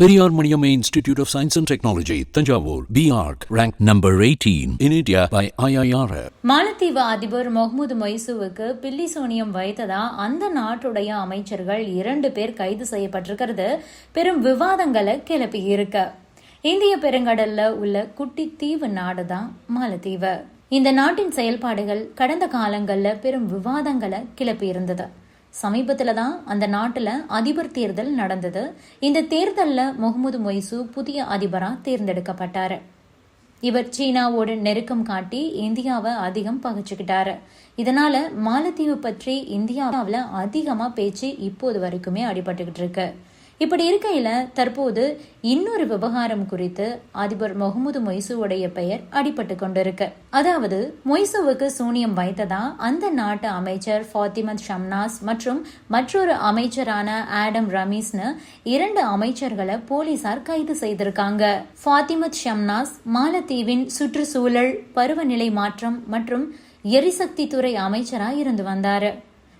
Periyar Maniamma of science and technology Thanjavur Tanjavur, BARC, ranked number 18 in India by IIRF. மாலத்தீவு அதிபர் முகமது மொய்சுவுக்கு பில்லி சோனியம் வைத்ததா அந்த நாட்டுடைய அமைச்சர்கள் இரண்டு பேர் கைது செய்யப்பட்டிருக்கிறது. பெரும் விவாதங்களை கிளப்பி இருக்க இந்திய பெருங்கடல்ல உள்ள குட்டி தீவு நாடு தான் மாலத்தீவு? இந்த நாட்டின் செயல்பாடுகள் கடந்த காலங்கள்ல பெரும் விவாதங்களை கிளப்பி இருந்தது சமீபத்துல தான் அந்த நாட்டில் அதிபர் தேர்தல் நடந்தது. இந்த தேர்தல்ல முகமது மொய்சு புதிய அதிபராக தேர்ந்தெடுக்கப்பட்டாரு. இவர் சீனாவோடு நெருக்கம் காட்டி இந்தியாவை அதிகம் பகைச்சுக்கிட்டாரு. இதனால மாலத்தீவு பற்றி இந்தியாவில் அதிகமா பேச்சு இப்போது வரைக்குமே அடிபட்டுக்கிட்டு இருக்கு. இப்படி இருக்கையில் தற்போது இன்னொரு விவகாரம் குறித்து அதிபர் முகமது மொய்சுவுடைய பெயர் அடிபட்டு கொண்டிருக்கு. அதாவது மொய்சுவுக்கு சூனியம் வைத்ததா அந்த நாட்டு அமைச்சர் ஃபாத்திமத் ஷம்னாஸ் மற்றும் மற்றொரு அமைச்சரான ஆடம் ரமீஸ்னு இரண்டு அமைச்சர்களை போலீசார் கைது செய்திருக்காங்க. ஃபாத்திமத் ஷம்னாஸ் மாலத்தீவின் சுற்றுச்சூழல் பருவநிலை மாற்றம் மற்றும் எரிசக்தி துறை அமைச்சராக இருந்து வந்தாரு.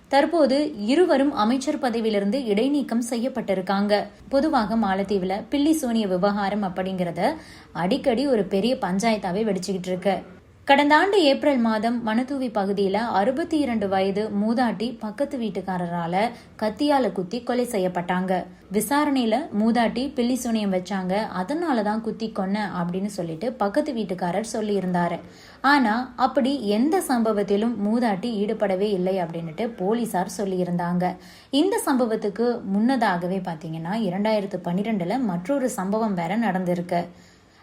தற்போது இருவரும் அமைச்சர் பதவியிலிருந்து இடைநீக்கம் செய்யப்பட்டிருக்காங்க. பொதுவாக மாலத்தீவுல பில்லி சூனிய விவகாரம் அப்படிங்கறத அடிக்கடி ஒரு பெரிய பஞ்சாயத்தாவே வெடிச்சுக்கிட்டு இருக்கு. கடந்த ஆண்டு ஏப்ரல் மாதம் மணத்தூவி பகுதியில் அறுபத்தி இரண்டு வயது மூதாட்டி பக்கத்து வீட்டுக்காரரால கத்தியால குத்தி கொலை செய்யப்பட்டாங்க. விசாரணையில மூதாட்டி பில்லி சுனியம் வச்சாங்க. அதனால தான் குத்தி கொன்ன அப்படின்னு சொல்லிட்டு பக்கத்து வீட்டுக்காரர் சொல்லியிருந்தாரு. ஆனா அப்படி எந்த சம்பவத்திலும் மூதாட்டி ஈடுபடவே இல்லை அப்படின்னுட்டு போலீசார் சொல்லியிருந்தாங்க. இந்த சம்பவத்துக்கு முன்னதாகவே பாத்தீங்கன்னா இரண்டாயிரத்து பன்னிரெண்டுல மற்றொரு சம்பவம் வேற நடந்திருக்கு.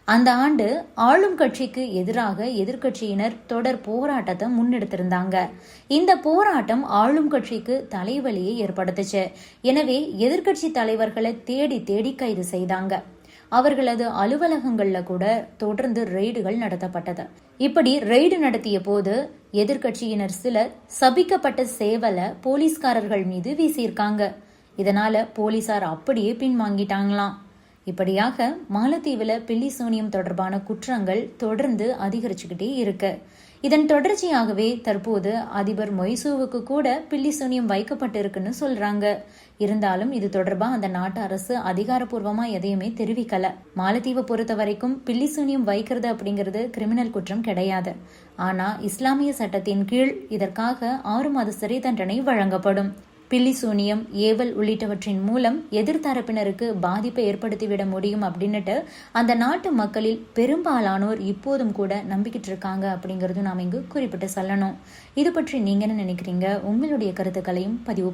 அந்த ஆண்டு ஆளும் கட்சிக்கு எதிராக எதிர்க்கட்சியினர் தொடர் போராட்டத்தை முன்னெடுத்திருந்தாங்க. இந்த போராட்டம் ஆளும் கட்சிக்கு தலைவலியை ஏற்படுத்துச்சு. எனவே எதிர்க்கட்சி தலைவர்களை தேடி தேடி கைது செய்தாங்க. அவர்களது அலுவலகங்கள்ல கூட தொடர்ந்து ரெய்டுகள் நடத்தப்பட்டது. இப்படி ரெய்டு நடத்திய போது எதிர்க்கட்சியினர் சிலர் சபிக்கப்பட்ட சேவலை போலீஸ்காரர்கள் மீது வீசியிருக்காங்க. இதனால போலீசார் அப்படியே பின்வாங்கிட்டாங்களாம். இப்படியாக மாலத்தீவில் பில்லி சூனியம் தொடர்பான குற்றங்கள் தொடர்ந்து அதிகரிச்சுக்கிட்டே இருக்கு. இதன் தொடர்ச்சியாகவே தற்போது அதிபர் மொய்சூவுக்கு கூட பில்லி சூனியம் வைக்கப்பட்டிருக்குன்னு சொல்றாங்க. இருந்தாலும் இது தொடர்பா அந்த நாட்டு அரசு அதிகாரப்பூர்வமா எதையுமே தெரிவிக்கல. மாலத்தீவை பொறுத்த வரைக்கும் பில்லி சூனியம் வைக்கிறது அப்படிங்கிறது கிரிமினல் குற்றம் கிடையாது. ஆனா இஸ்லாமிய சட்டத்தின் கீழ் இதற்காக ஆறு மாத சிறை தண்டனை வழங்கப்படும். பில்லிசூனியம் ஏவல் உள்ளிட்டவற்றின் மூலம் எதிர்த்தரப்பினருக்கு பாதிப்பை ஏற்படுத்திவிட முடியும் அப்படின்னுட்டு அந்த நாட்டு மக்களில் பெரும்பாலானோர் இப்போதும் கூட நம்பிக்கிட்டு இருக்காங்க அப்படிங்கிறதும் நாம் இங்கு குறிப்பிட்டு சொல்லணும். இது பற்றி நீங்க என்ன நினைக்கிறீங்க? உங்களுடைய கருத்துக்களையும் பதிவு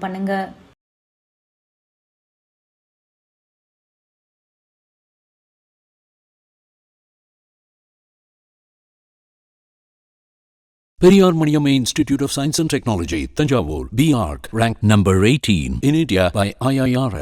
பண்ணுங்க Periyar Maniamma Institute of Science and Technology, Tanjavur, BARC, ranked number 18 in India by IIRF.